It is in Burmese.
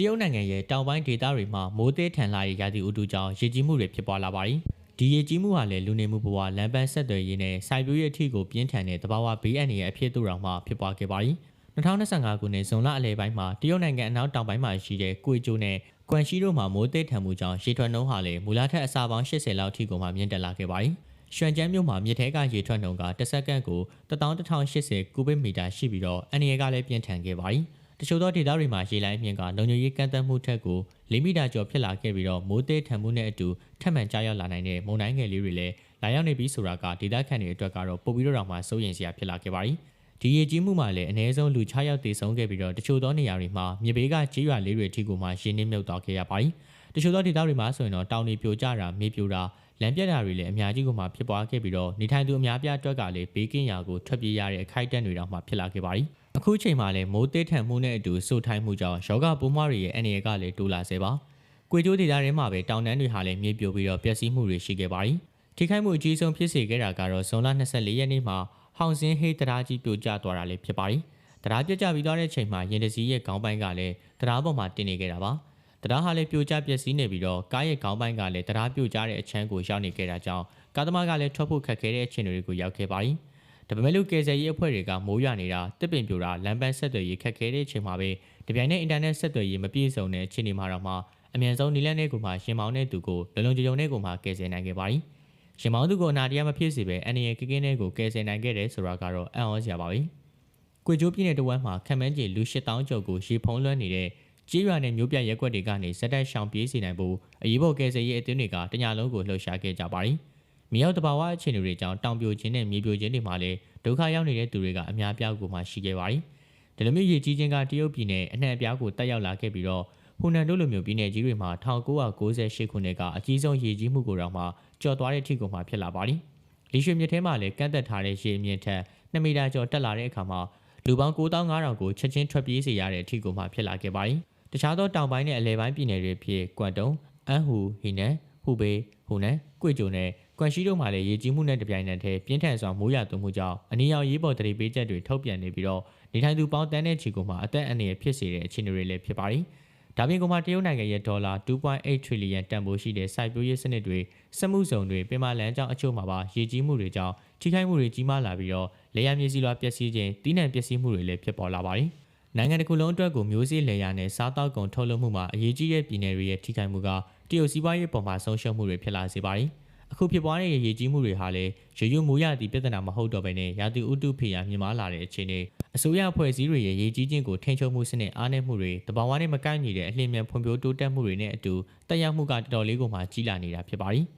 တရုတ်နိုင်ငံရဲ့တောင်ပိုင်းဒေသတွေမှာမိုးသေးထန်လာတဲ့ရာသီဥတုကြောင့်ရေကြီးမှုတွေဖြစ်ပွားလာပါတယ်။ဒီရေကြီးမှုဟာလည်းလူနေမှုဘဝလမ်းပန်းဆက်သွယ်ရေးနဲ့စိုက်ပျိုးရေးအထိကိုပြင်းထန်တဲ့တဘာဝဘေးအန္တရာယ်အဖြစ်သို့တော်မှဖြစ်ပွားခဲ့ပါတယ်။2025ခုနှစ်ဇွန်လအလယ်ပိုင်းမှာတရုတ်နိုင်ငံအနောက်တောင်ပိုင်းမှာရှိတဲ့ကွေကျိုနဲ့ကွမ်ရှိတို့မှာမိုးသေးထန်မှုကြောင့်ရေထွက်နှုန်းဟာလည်းမူလထက်အစာပေါင်း80လောက်ထိကိုမှမြင့်တက်လာခဲ့ပါတယ်။ရွှန်ကျန်းမြို့မှာမြစ်ထဲကရေထွက်နှုန်းကတစ်စက္ကန့်ကို11080ကုဗစ်မီတာရှိပြီးတော့အန်ရီကလည်းပြင်းထန်ခဲ့ပါတယ်။ တချို့သောဒေသတွေမှာရေလိုင်းမြင့်ကလုံခြုံရေးကန့်သတ်မှုထက်ကို4မီတာကျော်ဖြစ်လာခဲ့ပြီးတော့မိုးသေးထန်မှုနဲ့အတူထပ်မံကြားရောက်လာနိုင်တဲ့မုန်တိုင်းငယ်လေးတွေလည်းလာရောက်နေပြီးဆိုတာကဒေသခံတွေအတွက်ကတော့ပိုပြီးတော့မှစိုးရိမ်စရာဖြစ်လာခဲ့ပါတယ်။ဒီရေကြီးမှုမှာလည်းအ ਨੇ ဆုံးလူ6ယောက်သေဆုံးခဲ့ပြီးတော့တချို့သောနေရာတွေမှာမြေဘေးကကြေးရွာလေးတွေအထိကိုမှရေနစ်မြုပ်သွားခဲ့ရပါတယ်။တချို့သောဒေသတွေမှာဆိုရင်တော့တောင်တွေပြိုကျတာမြေပြိုတာလမ်းပြတ်တာတွေလည်းအများကြီးကိုမှဖြစ်ပွားခဲ့ပြီးတော့နေထိုင်သူအများပြားအတွက်ကလည်းဘေးကင်းရာကိုထွက်ပြေးရတဲ့အခိုက်အတန့်တွေတောင်မှဖြစ်လာခဲ့ပါတယ်။ အခုချိန်မှာလည်းမိုးသေးထန်မှုနဲ့အတူစိုးထိုင်းမှုကြောင့်ယောဂပိုးမွှားတွေရဲ့အနေအကလည်းတိုးလာစေပါ။ကွေကျိုးဒေသထဲမှာပဲတောင်တန်းတွေဟာလည်းမြေပြိုပြီးတော့ပျက်စီးမှုတွေရှိခဲ့ပါတယ်။ထိခိုက်မှုအကြီးဆုံးဖြစ်စေခဲ့တာကတော့ဇွန်လ24ရက်နေ့မှာဟောင်စင်းဟေးတရားကြီးပြိုကျသွားတာလည်းဖြစ်ပါတယ်။တရားပြကျပြီးသွားတဲ့ချိန်မှာရင်တစည်းရဲ့ခေါင်းပိုင်းကလည်းတရားပေါ်မှာတင်နေခဲ့တာပါ။တရားဟာလည်းပြိုကျပျက်စီးနေပြီးတော့ကားရဲ့ခေါင်းပိုင်းကလည်းတရားပြိုကျတဲ့အချမ်းကိုရောက်နေခဲ့တာကြောင့်ကားသမားကလည်းထွက်ဖို့ခက်ခဲတဲ့အခြေအနေတွေကိုရောက်ခဲ့ပါတယ်။ ဒါပေမဲ့လို့ကယ်ဆယ်ရေးအဖွဲ့တွေကမိုးရွာနေတာတစ်ပင်ပြိုတာလမ်းပန်းဆက်သွယ်ရေးခက်ခဲတဲ့အချိန်မှာပဲတပြိုင်နက်အင်တာနက်ဆက်သွယ်ရေးမပြည့်စုံတဲ့အခြေအနေမှာတော့မှအမြန်ဆုံးနီလန်းတဲ့ကူမှရှင်မောင်းတဲ့သူကိုလုံလုံကြုံကြုံတဲ့ကူမှကယ်ဆယ်နိုင်ခဲ့ပါတယ်။ရှင်မောင်းသူကိုအနာတရားမဖြစ်စေပဲအန်ရကကင်းတဲ့ကိုကယ်ဆယ်နိုင်ခဲ့တယ်ဆိုတာကတော့အံ့ဩစရာပါပဲ။ကွေကျိုးပြည်နယ်တဝမ်းမှာခံမန်းကြီးလူ8000ကျော်ကိုရေဖုံးလွှမ်းနေတဲ့ကြေးရွာနဲ့မြို့ပြရက်ွက်တွေကနေဇက်တိုက်ရှောင်ပြေးစီနိုင်ဖို့အရေးပေါ်ကယ်ဆယ်ရေးအသင်းတွေကတညလုံးကိုလှုပ်ရှားခဲ့ကြပါတယ်။ မြေရောက်တဘာဝအခြေအနေတွေကြောင့်တောင်ပြိုခြင်းနဲ့မြေပြိုခြင်းတွေမှာလည်းဒုက္ခရောက်နေတဲ့သူတွေကအများပြားကိုမှရှိခဲ့ပါတယ်။ဒီလိုမျိုးရေကြီးခြင်းကတရုတ်ပြည်နယ်အနှံ့အပြားကိုတက်ရောက်လာခဲ့ပြီးတော့ဟူနန်တို့လိုမျိုးပြည်နယ်ကြီးတွေမှာ1998ခုနှစ်ကအကြီးဆုံးရေကြီးမှုကိုတော့မှကျော်သွားတဲ့ထိကိုမှဖြစ်လာပါတယ်။လီရွှေမြစ်ထဲမှာလည်းကန့်သက်ထားတဲ့ရေအမြင့်ထက်2မီတာကျော်တက်လာတဲ့အခါမှာလူပေါင်း9500ကိုချက်ချင်းထွက်ပြေးစေရတဲ့အထိကိုမှဖြစ်လာခဲ့ပါတယ်။တခြားသောတောင်ပိုင်းနဲ့အလဲပိုင်းပြည်နယ်တွေဖြစ်ကွမ်တုံအန်ဟူဟီနန်ဟူဘေဟူနန်ကွေကျိုနဲ့ ကွမ်ရှိတို့မှာလည်းရေကြီးမှုနဲ့တပြိုင်နက်တည်းပြင်းထန်စွာမိုးရွာသွန်းမှုကြောင့်အနည်းရောက်ရေးပေါ်တရေပေးချက်တွေထုတ်ပြန်နေပြီးတော့နေထိုင်သူပေါင်းတန်းတဲ့ချီကိုမှအသက်အန္တရာယ်ဖြစ်စေတဲ့အခြေအနေတွေလည်းဖြစ်ပါတယ်။ဒါပြင်ကမှတရုတ်နိုင်ငံရဲ့ဒေါ်လာ2.8 trillion တန်ဖိုးရှိတဲ့စိုက်ပျိုးရေးစနစ်တွေစက်မှုဇုံတွေပင်မလန်းကြောင်းအချို့မှာပါရေကြီးမှုတွေကြောင့်ထိခိုက်မှုတွေကြီးမားလာပြီးတော့လေယာဉ်မြေစီလွှာပျက်စီးခြင်းတီးနှံပျက်စီးမှုတွေလည်းဖြစ်ပေါ်လာပါတယ်။နိုင်ငံတစ်ခုလုံးအတွက်ကိုမျိုးစေ့လေယာဉ်နဲ့စားတောက်ကုန်ထုတ်လုပ်မှုမှာအရေးကြီးတဲ့ပြည်နယ်တွေရဲ့ထိခိုက်မှုကတရုတ်စီးပွားရေးပေါ်မှာဆုံးရှုံးမှုတွေဖြစ်လာစေပါတယ်။ အခုဖြစ်ပွားတဲ့ရေကြီးမှုတွေဟာလည်းရရွမိုးရသည့်ပြဿနာမဟုတ်တော့ဘဲနဲ့ရာသီဥတုဖေးရမြင်မာလာတဲ့အခြေအနေအစိုးရအဖွဲ့အစည်းတွေရဲ့ရေကြီးခြင်းကိုထိန်းချုပ်မှုစနစ်အားနည်းမှုတွေတဘာဝနဲ့မကိုက်ညီတဲ့အလင်းမြန်ဖွံ့ဖြိုးတိုးတက်မှုတွေနဲ့အတူတက်ရောက်မှုကတော်တော်လေးကိုမှကြီးလာနေတာဖြစ်ပါတယ်။